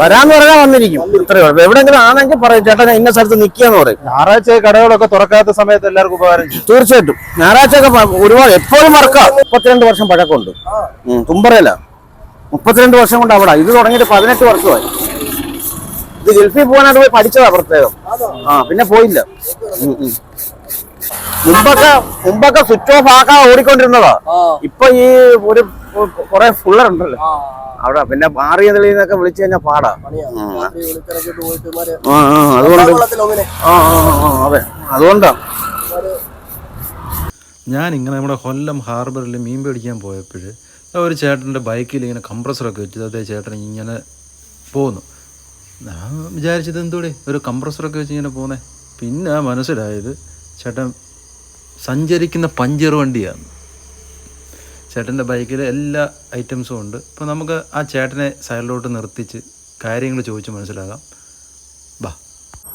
വരാന്ന് പറഞ്ഞാൽ വന്നിരിക്കും. ഇത്രയേ ഉള്ളൂ. എവിടെങ്കിലും ആണെങ്കിൽ പറയും ചേട്ടാ ഞാൻ ഇന്ന സ്ഥലത്ത് നിൽക്കുകയെന്ന് പറയും. ഞായറാഴ്ച കടകളൊക്കെ തുറക്കാത്ത സമയത്ത് എല്ലാവർക്കും ഉപകാരം ചെയ്യും. തീർച്ചയായിട്ടും. ഞായറാഴ്ച ഒക്കെ ഒരുപാട് എപ്പോഴും മറക്കാം മുപ്പത്തിരണ്ട് വർഷം പഴക്കമുണ്ട്. തുമ്പറയല്ല തുമ്പറയില. മുപ്പത്തിരണ്ട് വർഷം കൊണ്ട് അവിടെ. ഇത് തുടങ്ങിയിട്ട് പതിനെട്ട് വർഷമായി. ഇത് ഗൾഫിൽ പോകാനായിട്ട് പോയി പഠിച്ചതാ പ്രത്യേകം. ആ പിന്നെ പോയില്ല. മുമ്പൊക്കെ മുമ്പൊക്കെ സ്വിച്ച് ഓഫ് ആക്കാൻ ഓടിക്കൊണ്ടിരുന്നതാ. ഇപ്പൊ ഈ ഒരു കുറെ ഫുള്ളർ ഉണ്ടല്ലോ. അവിടെ പിന്നെ മാറിയ തെളിന്നൊക്കെ വിളിച്ചു കഴിഞ്ഞാൽ പാടാ. അതുകൊണ്ട് അതെ. അതുകൊണ്ടാ. ഞാൻ ഇങ്ങനെ നമ്മുടെ കൊല്ലം ഹാർബറിൽ മീൻ പിടിക്കാൻ പോയപ്പോൾ ഒരു ചേട്ടന്റെ ബൈക്കിൽ ഇങ്ങനെ കംപ്രസറൊക്കെ വെച്ചു അതേ ചേട്ടൻ ഇങ്ങനെ പോന്നു. ഞാൻ വിചാരിച്ചത് എന്തോടെ? ഒരു കംപ്രസറൊക്കെ വെച്ച് ഇങ്ങനെ പോന്നേ. പിന്നെ മനസ്സിലായത് ചേട്ടൻ സഞ്ചരിക്കുന്ന പഞ്ചർ വണ്ടിയാണ്. ചേട്ടന്റെ ബൈക്കിൽ എല്ലാ ഐറ്റംസും ഉണ്ട്. അപ്പോൾ നമുക്ക് ആ ചേട്ടനെ സൈഡിലോട്ട് നിർത്തിച്ച് കാര്യങ്ങൾ ചോദിച്ച് മനസ്സിലാകാം ബാ.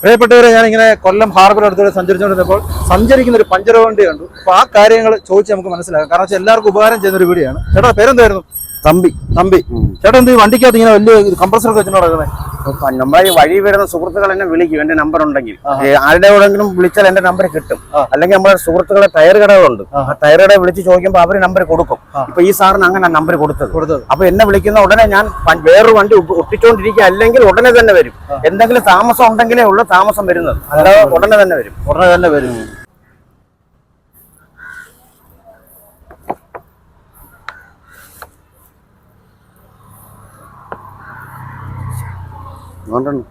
പ്രിയപ്പെട്ടവരെ ഞാനിങ്ങനെ കൊല്ലം ഹാർബർ അടുത്തൂടെ സഞ്ചരിച്ചുകൊണ്ടിരുന്നപ്പോൾ സഞ്ചരിക്കുന്ന ഒരു പഞ്ചർ വണ്ടി കണ്ടു. അപ്പോൾ ആ കാര്യങ്ങൾ ചോദിച്ച് നമുക്ക് മനസ്സിലാക്കാം. കാരണം വെച്ചാൽ എല്ലാവർക്കും ഉപകാരം ചെയ്യുന്ന ഒരു വീഡിയോയാണ് ചേട്ടാ പേരെന്തായിരുന്നു? തമ്പി തമ്പി. ചേട്ടാ എന്ത് വണ്ടിക്കകത്ത് ഇങ്ങനെ വലിയ കംപ്രസറൊക്കെ വെച്ചിട്ട് നടക്കുന്നത് ഇപ്പൊ നമ്മളെ വഴി വരുന്ന സുഹൃത്തുക്കൾ എന്നെ വിളിക്കും എന്റെ നമ്പർ ഉണ്ടെങ്കിൽ. ആരുടെ എവിടെങ്കിലും വിളിച്ചാൽ എന്റെ നമ്പർ കിട്ടും. അല്ലെങ്കിൽ നമ്മുടെ സുഹൃത്തുക്കളെ ടയർ കടകളുണ്ട്. ആ ടയർ കട വിളിച്ച് ചോദിക്കുമ്പോൾ അവർ നമ്പർ കൊടുക്കും. ഇപ്പൊ ഈ സാറിന് അങ്ങനെ നമ്പർ കൊടുത്തത്. അപ്പൊ എന്നെ വിളിക്കുന്ന ഉടനെ ഞാൻ വേറൊരു വണ്ടി ഒട്ടിച്ചോണ്ടിരിക്കുക അല്ലെങ്കിൽ ഉടനെ തന്നെ വരും. എന്തെങ്കിലും താമസം ഉണ്ടെങ്കിലേ ഉള്ളൂ താമസം വരുന്നത്. അല്ലാതെ ഉടനെ തന്നെ വരും. ഉടനെ തന്നെ വരും. അതുകൊണ്ടാണ്.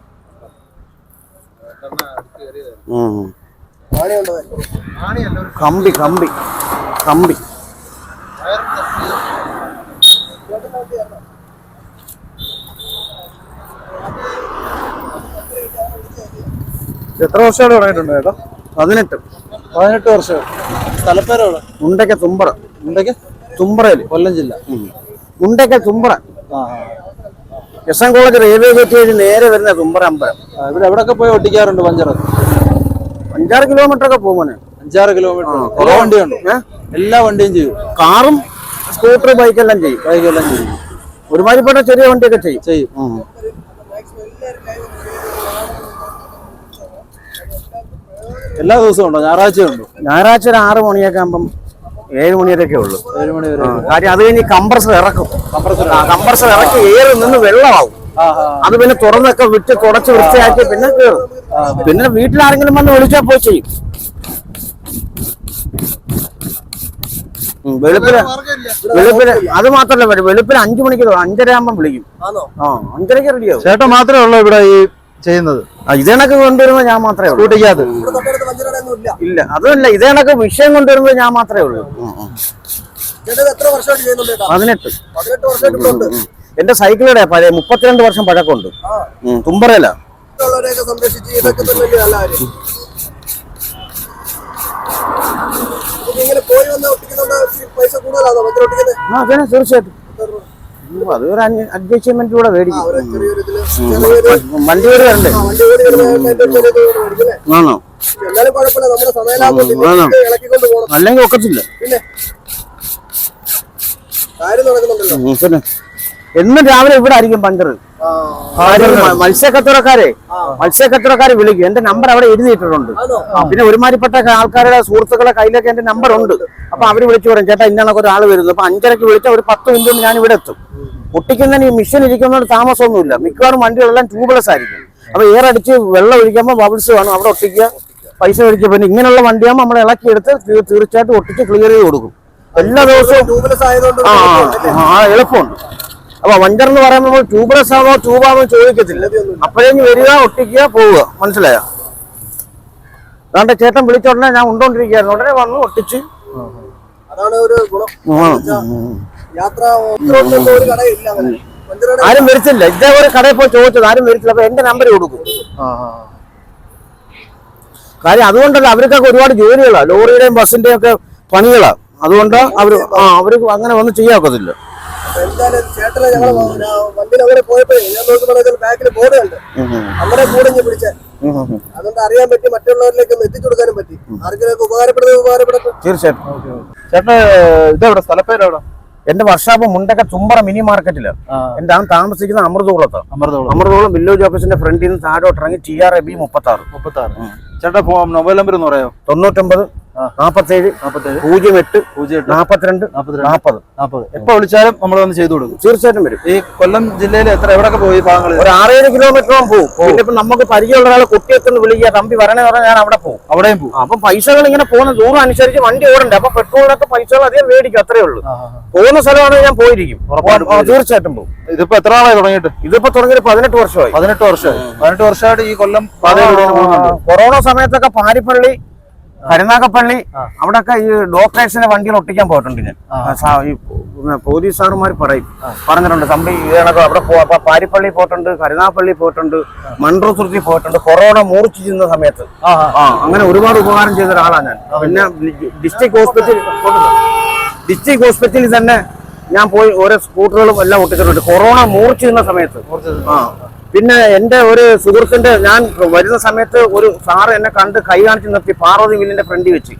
കമ്പി കമ്പി കമ്പി. എത്ര വർഷമാണ് തുടങ്ങിയിട്ടുണ്ട് ചേട്ടാ? പതിനെട്ട്. പതിനെട്ട് വർഷം. സ്ഥലപ്പേരോട് ഉണ്ടയ്ക്ക തുമ്പറ. എന്തൊക്കെ തുമ്പറയിൽ കൊല്ലം ജില്ല. ഉണ്ടയ്ക്ക തുമ്പറ. ആ. S N college railway gate വഴി നേരെ വരുന്ന തുമ്പറ അമ്പലം. ഇവിടെ എവിടെയൊക്കെ പോയി ഒട്ടിക്കാറുണ്ട് പഞ്ചർ? അഞ്ചാറ് കിലോമീറ്റർ ഒക്കെ പോകുമോനെ അഞ്ചാറ് കിലോമീറ്റർ. എല്ലാ വണ്ടിയുണ്ട്? എല്ലാ വണ്ടിയും ചെയ്യും. കാറും സ്കൂട്ടർ ബൈക്കെല്ലാം ചെയ്യും. ബൈക്കെല്ലാം ചെയ്യും. ഒരുമാതിരിപ്പെട്ട ചെറിയ വണ്ടിയൊക്കെ ചെയ്യും. ചെയ്യും. എല്ലാ ദിവസവും ഉണ്ടോ? ഞായറാഴ്ച ഉണ്ടോ ഞായറാഴ്ച ഒരു ആറ് മണിയൊക്കെ ആകുമ്പം ഏഴ് മണിവരെയൊക്കെ ഉള്ളൂ. ഏഴ് മണി വരെ കാര്യം അത് കഴിഞ്ഞ് കംപ്രസർ ഇറക്കും. കംപ്രസർ ഇറക്കി. ഏറി നിന്ന് വെള്ളമാവും. അത് പിന്നെ തുറന്നൊക്കെ വിട്ട് തുടച്ച് വൃത്തിയാക്കി പിന്നെ കയറും പിന്നെ വീട്ടിലാരെങ്കിലും വന്ന് വിളിച്ചാൽ പോയി ചെയ്യും. വെളുപ്പിന് വെളുപ്പിന് അത് മാത്രല്ല വരും വെളുപ്പിന് അഞ്ചു മണിക്ക്. അഞ്ചര ആകുമ്പോ വിളിക്കും. ആ അഞ്ചരക്ക് റെഡിയാവും ചേട്ടൻ മാത്രമേ ഉള്ളൂ ഇവിടെ ഈ ചെയ്യുന്നത്. ഇതേണൊക്കെ കൊണ്ടുവരുമ്പോ ഞാൻ മാത്രമേ ഉള്ളൂ. ഇല്ല. അതല്ല അതല്ല ഇതേണക്ക് വിഷയം കൊണ്ടുവരുന്നത് ഞാൻ മാത്രമേ ഉള്ളൂ. പതിനെട്ട്. എന്റെ സൈക്കിളുടെ പഴയ മുപ്പത്തിരണ്ട് വർഷം പഴക്കമുണ്ട്. തുമ്പറയില. ഇത് തീർച്ചയായിട്ടും. അത് ഒരു അഡ്ജസ്റ്റ്മെന്റ് കൂടെ മേടിക്കും. വണ്ടി കൂടി വരണ്ടേ? ഇത് ആണോ? അല്ലെങ്കിൽ ഒക്കത്തില്ല. പിന്നെ എന്നും രാവിലെ ഇവിടെ ആയിരിക്കും പഞ്ചർ. മത്സ്യക്കച്ചവടക്കാരെ മത്സ്യക്കച്ചവടക്കാരെ വിളിക്കും. എന്റെ നമ്പർ അവിടെ എഴുതിയിട്ടുണ്ട് പിന്നെ ഒരുമാതിരിപ്പെട്ട ആൾക്കാരുടെ സുഹൃത്തുക്കളെ കയ്യിലൊക്കെ എന്റെ നമ്പർ ഉണ്ട്. അപ്പൊ അവർ വിളിച്ചു പറയും ചേട്ടാ ഇന്നാണൊക്കെ ഒരാൾ വരുന്നത്. അപ്പൊ അഞ്ചരക്ക് വിളിച്ചാൽ ഒരു പത്ത് മിനിറ്റ് കൊണ്ട് ഞാൻ ഇവിടെ എത്തും. പൊട്ടിക്കുന്നതിന് ഈ മിഷൻ ഇരിക്കുന്നതുകൊണ്ട് താമസമൊന്നുമില്ല. മിക്കവാറും വണ്ടികളെല്ലാം ട്യൂബ്ലെസ് ആയിരിക്കും. അപ്പൊ എയർ അടിച്ച് വെള്ളം ഒഴിക്കുമ്പോൾ ബബിൾസ് വേണം അവിടെ ഒട്ടിക്കുക. പൈസ മേടിച്ചപ്പോ പിന്നെ ഇങ്ങനെയുള്ള വണ്ടിയാകുമ്പോൾ നമ്മൾ ഇളക്കിയെടുത്ത് എടുത്ത് തീർച്ചയായിട്ടും ഒട്ടിച്ച് ക്ലിയർ ചെയ്ത് കൊടുക്കും. എല്ലാ ദിവസവും ആ എളുപ്പമുണ്ട്. അപ്പൊ വഞ്ചർ എന്ന് പറയുമ്പോൾ നമ്മൾ ട്യൂബ്ലെസ് ആണോ ട്യൂബാണോ ചോദിക്കത്തില്ല. അപ്പോഴേക്കും വരിക ഒട്ടിക്കുക പോവുക. മനസ്സിലായോ? അതുകൊണ്ട് ചേട്ടൻ വിളിച്ച ഉടനെ ഞാൻ ഉണ്ടോണ്ടിരിക്കുകയായിരുന്നു. ഉടനെ വന്നു ഒട്ടിച്ച്. ആരും വരത്തില്ല. ഇതേപോലെ കടയിൽ പോയി ചോദിച്ചത് ആരും മരിച്ചില്ല അപ്പൊ എന്റെ നമ്പർ കൊടുക്കും. കാര്യം അതുകൊണ്ടല്ല അവർക്കൊക്കെ ഒരുപാട് ജോലികളാണ് ലോറിയുടെയും ബസ്സിന്റെയും ഒക്കെ പണികളാണ് അതുകൊണ്ട് അവർ ആ അവർക്ക് അങ്ങനെ ഒന്നും ചെയ്യാക്കത്തില്ല. എന്തായാലും ചേട്ടനെ ഞങ്ങൾ വണ്ടിയിൽ അങ്ങനെ പോയപ്പോഴേ ഞാൻ നോക്കുമ്പോൾ ബാക്കിൽ ബോർഡ് കണ്ട് അങ്ങനെ കൂടെ പിടിച്ചേ. അതുകൊണ്ട് അറിയാൻ പറ്റി മറ്റുള്ളവരിലേക്ക് ഒന്ന് എത്തിച്ചു കൊടുക്കാനും പറ്റി ആർക്കെങ്കിലും ഉപകാരപ്പെടുന്നത് ഉപകാരപ്പെടുന്നത് തീർച്ചയായിട്ടും. ചേട്ടന് ഇതെവിടെ? സ്ഥലപ്പേരെവിടെ? എന്റെ വർഷാപ്പ് മുണ്ടക്ക തുമ്പറ മിനി മാർക്കറ്റിൽ. എന്റെ ആ താമസിക്കുന്ന അമൃതകുളത്ത്. അമൃതകുളം. അമൃതകുളം വില്ലേജ് ഓഫീസിന്റെ ഫ്രണ്ടിൽ നിന്ന് താഴോട്ട് ഇറങ്ങി ടി ആർ എ ബി മുപ്പത്തി ആറ് മുപ്പത്തി ആറ് ചേട്ടാ മൊബൈൽ നമ്പർ ഒന്ന് പറയാമോ? തൊണ്ണൂറ്റൊമ്പത് ആ. നാപ്പത്തേഴ് നാപ്പത്തേഴ്. പൂജ്യം എട്ട് പൂജ്യം എട്ട്. നാപ്പത്തിരണ്ട് നാപ്പത്തിരണ്ട്. നാപ്പത്. നാപ്പത്. എപ്പോ വിളിച്ചാലും നമ്മൾ വന്ന് ചെയ്തു കൊടുക്കും. തീർച്ചയായിട്ടും വരും. ഈ കൊല്ലം ജില്ലയിൽ എത്ര എവിടെയൊക്കെ പോയി ഭാഗങ്ങൾ ഭാഗങ്ങളിൽ ഒരു ആറേഴ് കിലോമീറ്ററോളം പോകും പിന്നെ ഇപ്പൊ നമുക്ക് പരിചയമുള്ള ഒരാൾ കുട്ടിയെത്തുന്ന് വിളിക്കുക തമ്പി വരണേ പറഞ്ഞാൽ ഞാൻ അവിടെ പോകും അവിടെയും പോകും അപ്പൊ പൈസകൾ ഇങ്ങനെ പോകുന്ന ദൂരം അനുസരിച്ച് വണ്ടി ഓടണ്ടേ അപ്പൊ പെട്രോളിനൊക്കെ പൈസകൾ അധികം മേടിക്കും അത്രേ ഉള്ളൂ. പോകുന്ന സ്ഥലമാണെങ്കിൽ ഞാൻ പോയിരിക്കും. തീർച്ചയായിട്ടും പോകും ഇതിപ്പോ എത്ര നാളായി തുടങ്ങിയിട്ട്? ഇതിപ്പോ തുടങ്ങി പതിനെട്ട് വർഷമായി. പതിനെട്ട് വർഷമായി. പതിനെട്ട് വർഷമായിട്ട് ഈ കൊല്ലം കൊറോണ സമയത്തൊക്കെ പാരിപ്പള്ളി കരുനാഗപ്പള്ളി അവിടെയൊക്കെ ഈ ഡോക്ടേഴ്സിനെ വണ്ടിയിൽ ഒട്ടിക്കാൻ പോയിട്ടുണ്ട് ഞാൻ. ഈ പോലീസ് സാറുമാർ പറയും. പറഞ്ഞിട്ടുണ്ട് തമ്പി ഈ അവിടെ പാരിപ്പള്ളി പോയിട്ടുണ്ട് കരുനാഗപ്പള്ളി പോയിട്ടുണ്ട് മൺട്രോസുർത്തി പോയിട്ടുണ്ട് കൊറോണ മൂർച്ച് ചെയ്യുന്ന സമയത്ത്. അങ്ങനെ ഒരുപാട് ഉപകാരം ചെയ്ത ഒരാളാണ് ഞാൻ പിന്നെ ഡിസ്ട്രിക്ട് ഹോസ്പിറ്റലിൽ ഡിസ്ട്രിക്ട് ഹോസ്പിറ്റലിൽ തന്നെ ഞാൻ പോയി ഓരോ സ്കൂട്ടറുകളും എല്ലാം ഒട്ടിച്ചിട്ടുണ്ട്. കൊറോണ മൂർച്ച ചെയ്യുന്ന സമയത്ത്. ആ. പിന്നെ എന്റെ ഒരു സുഹൃത്തിന്റെ ഞാൻ വരുന്ന സമയത്ത് ഒരു സാറ് എന്നെ കണ്ട് കൈ കാണിച്ച് നിർത്തി പാർവതി മില്ലിന്റെ ഫ്രണ്ടിൽ വെച്ച്.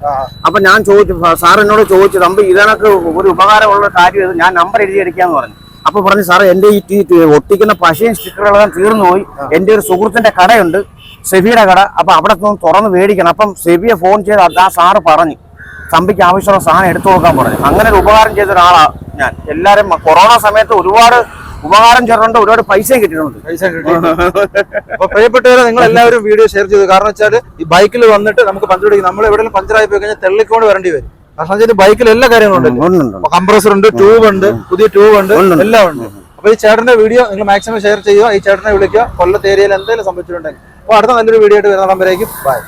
അപ്പൊ ഞാൻ ചോദിച്ചു സാർ എന്നോട് ചോദിച്ചു തമ്പി ഇതിനൊക്കെ ഒരു ഉപകാരമുള്ള കാര്യം ഇത്. ഞാൻ നമ്പർ എഴുതി അടിക്കാന്ന് പറഞ്ഞു. അപ്പൊ പറഞ്ഞു സാറേ എന്റെ ഈ ഒട്ടിക്കുന്ന പശയും സ്റ്റിക്കറുകളെല്ലാം തീർന്നു പോയി എന്റെ ഒരു സുഹൃത്തിന്റെ കടയുണ്ട് സെബിയുടെ കട. അപ്പൊ അവിടെ നിന്ന് തുറന്ന് മേടിക്കണം. അപ്പം സെബിയെ ഫോൺ ചെയ്ത് ആ സാറ് പറഞ്ഞു. തമ്പിക്ക് ആവശ്യമുള്ള സാധനം എടുത്തു കൊടുക്കാൻ പറഞ്ഞു. അങ്ങനെ ഒരു ഉപകാരം ചെയ്ത ഒരാളാണ് ഞാൻ. എല്ലാവരും കൊറോണ സമയത്ത് ഒരുപാട് ഉപകാരം ചെയ്തിട്ടുണ്ട്. ഒരുപാട് പൈസയും കിട്ടിയിട്ടുണ്ട്. പൈസ അപ്പൊ പ്രിയപ്പെട്ടവരെ നിങ്ങൾ എല്ലാവരും വീഡിയോ ഷെയർ ചെയ്തു. കാരണം വെച്ചാൽ ഈ ബൈക്കിൽ വന്നിട്ട് നമുക്ക് പഞ്ചർ നമ്മൾ എവിടെയെങ്കിലും പഞ്ചറായി പോയി കഴിഞ്ഞാൽ തെള്ളിക്കൊണ്ട് വരേണ്ടി വരും. കാരണം വെച്ചാൽ ബൈക്കിൽ എല്ലാ കാര്യങ്ങളും ഉണ്ട്. കംപ്രസർ ഉണ്ട് ട്യൂബ് ഉണ്ട്. പുതിയ ട്യൂബ് ഉണ്ട്. എല്ലാം ഉണ്ട്. അപ്പൊ ഈ ചേട്ടന്റെ വീഡിയോ നിങ്ങൾ മാക്സിമം ഷെയർ ചെയ്യുക. ഈ ചേട്ടനെ വിളിക്കുക. കൊല്ലത്ത് ഏരിയയിൽ എന്തെങ്കിലും സംഭവിച്ചിട്ടുണ്ടെങ്കിൽ. അപ്പൊ അടുത്ത നല്ലൊരു വീഡിയോ ആയിട്ട് വരുന്ന നമ്പരേക്കും ബൈ